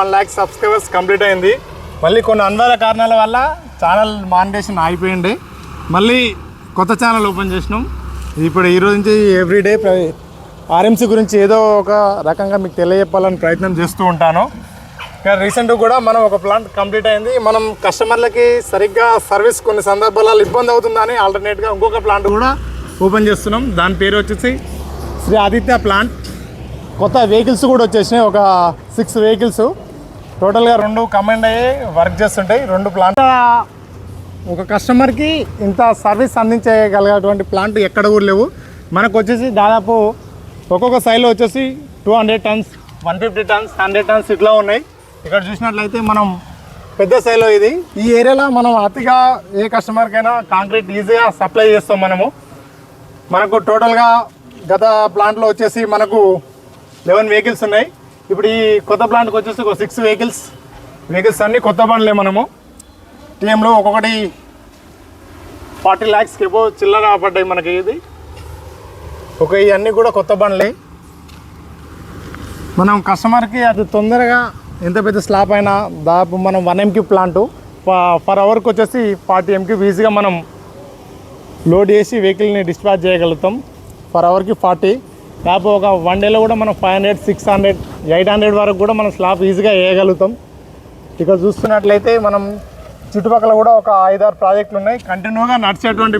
One lakh subscribers complete అయింది. మళ్ళీ కొన్ని అనివార్య కారణాల వల్ల ఛానల్ మానిటేషన్ ఆగిపోయింది. మళ్ళీ కొత్త ఛానల్ ఓపెన్ చేసినాం. ఇప్పుడు ఈ రోజు నుంచి ఎవ్రీడే ఆర్ఎంసీ గురించి ఏదో ఒక రకంగా మీకు తెలియజెప్పాలని ప్రయత్నం చేస్తూ ఉంటాను. కానీ రీసెంట్గా కూడా మనం ఒక ప్లాంట్ కంప్లీట్ అయింది. మనం కస్టమర్లకి సరిగ్గా సర్వీస్ కొన్ని సందర్భాలలో ఇబ్బంది అవుతుందని ఆల్టర్నేట్గా ఇంకొక ప్లాంట్ కూడా ఓపెన్ చేస్తున్నాం. దాని పేరు వచ్చేసి శ్రీ ఆదిత్య ప్లాంట్ కొత్త వెహికల్స్ కూడా వచ్చేసినాయి. ఒక సిక్స్ వెహికల్స్ టోటల్గా రెండు కమెండ్ అయ్యి వర్క్ చేస్తుంటాయి రెండు ప్లాంట్ ఒక కస్టమర్కి ఇంత సర్వీస్ అందించగలిగేటువంటి ప్లాంట్ ఎక్కడ కూడా లేవు. మనకు వచ్చేసి దాదాపు ఒక్కొక్క సైజులో వచ్చేసి two hundred tons one fifty tons hundred tons ఇట్లా ఉన్నాయి. ఇక్కడ చూసినట్లయితే మనం పెద్ద సైజులో ఇది. ఈ ఏరియాలో మనం అతిగా ఏ కస్టమర్కైనా కాంక్రీట్ ఈజీగా సప్లై చేస్తాం మనము. మనకు టోటల్గా గత ప్లాంట్లో వచ్చేసి మనకు లెవెన్ వెహికల్స్ ఉన్నాయి. ఇప్పుడు ఈ కొత్త ప్లాంట్కి వచ్చేసి ఒక సిక్స్ వెహికల్స్ వెహికల్స్ అన్నీ కొత్త బండ్లే మనము. టీఎంలో ఒక్కొక్కటి ఫార్టీ ల్యాక్స్కి ఎబో చిల్లర పడ్డాయి మనకి ఇది. ఒక ఇవన్నీ కూడా కొత్త బండ్లే. మనం కస్టమర్కి అది తొందరగా ఎంత పెద్ద స్లాబ్ అయినా దాదాపు మనం one m cube plant per అవర్కి వచ్చేసి ఫార్టీ ఎంక్యూ ఈజీగా మనం లోడ్ చేసి వెహికల్ని డిస్పాచ్ చేయగలుగుతాం. పర్ అవర్కి ఫార్టీ దాదాపు ఒక వన్ డేలో కూడా మనం five hundred six hundred eight hundred వరకు కూడా మనం స్లాబ్ ఈజీగా వేయగలుగుతాం. ఇక్కడ చూస్తున్నట్లయితే మనం చుట్టుపక్కల కూడా ఒక ఐదారు ప్రాజెక్టులు ఉన్నాయి. కంటిన్యూగా నడిచేటువంటి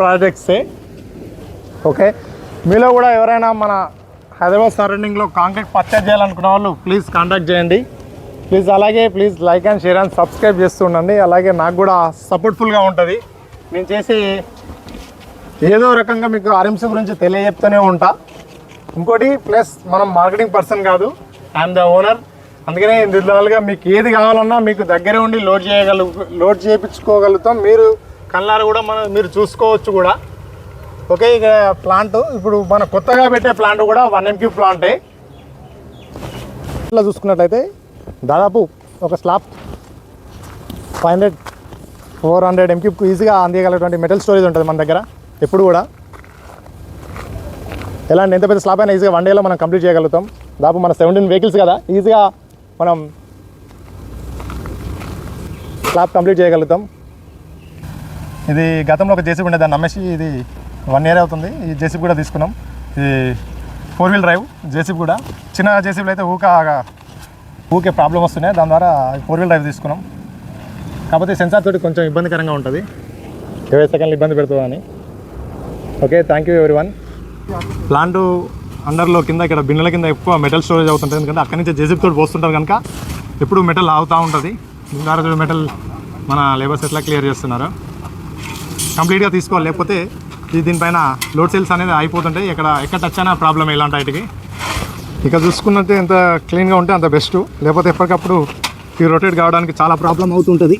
ప్రాజెక్ట్సే ఓకే మీలో కూడా ఎవరైనా మన హైదరాబాద్ సరౌండింగ్లో కాంక్రీట్ పర్చేజ్ చేయాలనుకున్న వాళ్ళు ప్లీజ్ కాంటాక్ట్ చేయండి. ప్లీజ్ అలాగే please like and share and subscribe చేస్తూ ఉండండి. అలాగే నాకు కూడా సపోర్ట్ఫుల్గా ఉంటుంది. నేను చేసి ఏదో రకంగా మీకు ఆర్ఎంసీ గురించి తెలియజెప్తూనే ఉంటా. ఇంకోటి ప్లస్ మనం మార్కెటింగ్ పర్సన్ కాదు ఐఎమ్ ద ఓనర్ అందుకనే ఇండివిజువల్గా మీకు ఏది కావాలన్నా మీకు దగ్గరే ఉండి లోడ్ చేయగల లోడ్ చేయించుకోగలుగుతాం. మీరు కళ్ళారు కూడా మనం మీరు చూసుకోవచ్చు కూడా. ఓకే ఇక ప్లాంట్ ఇప్పుడు మన కొత్తగా పెట్టే ప్లాంట్ కూడా వన్ ఎంక్యూ ప్లాంటే ఇట్లా చూసుకున్నట్లయితే దాదాపు ఒక slab five hundred four hundred ఎంక్యూబ్కు ఈజీగా అందగలటువంటి మెటల్ స్టోరేజ్ ఉంటుంది మన దగ్గర. ఎప్పుడు కూడా ఎలాంటి ఎంత పెద్ద స్లాబ్ అయినా ఈజీగా వన్ డేలో మనం కంప్లీట్ చేయగలుగుతాం. దాపు మన సెవెంటీన్ వెహికల్స్ కదా ఈజీగా మనం స్లాబ్ కంప్లీట్ చేయగలుగుతాం. ఇది గతంలో ఒక జేసీబీ ఉండే దాన్ని నమ్మేసి ఇది వన్ ఇయర్ అవుతుంది. ఈ జేసీబీ కూడా తీసుకున్నాం. ఇది ఫోర్ వీల్ డ్రైవ్ జేసీబీ కూడా. చిన్న జేసీబీలు అయితే ఊక ఊకే ప్రాబ్లం వస్తున్నాయి. దాని ద్వారా ఫోర్ వీల్ డ్రైవ్ తీసుకున్నాం. కాకపోతే సెన్సార్ తోటి కొంచెం ఇబ్బందికరంగా ఉంటుంది. ఇరవై సెకండ్లు ఇబ్బంది పెడుతుందని. ఓకే థ్యాంక్ యూ ఎవరి వన్ ప్లాంట్ అండర్లో కింద ఇక్కడ బిన్నెల కింద ఎక్కువ మెటల్ స్టోరేజ్ అవుతుంటుంది. ఎందుకంటే అక్కడి నుంచి జేసీబీ తోటి పోస్తుంటారు కనుక ఎప్పుడు మెటల్ ఆగుతూ ఉంటుంది. ద్వారా మెటల్ మన లేబర్స్ ఎట్లా క్లియర్ చేస్తున్నారు. కంప్లీట్గా తీసుకోవాలి. లేకపోతే దీనిపైన లోడ్ సెల్స్ అనేది అయిపోతుంటాయి ఇక్కడ ఎక్కడ టచ్ అయినా ప్రాబ్లం ఇలాంటి వాటికి. ఇక చూసుకున్నట్టే ఎంత క్లీన్గా ఉంటే అంత బెస్ట్ లేకపోతే ఎప్పటికప్పుడు ఈ రొటేట్ కావడానికి చాలా ప్రాబ్లం అవుతుంటుంది.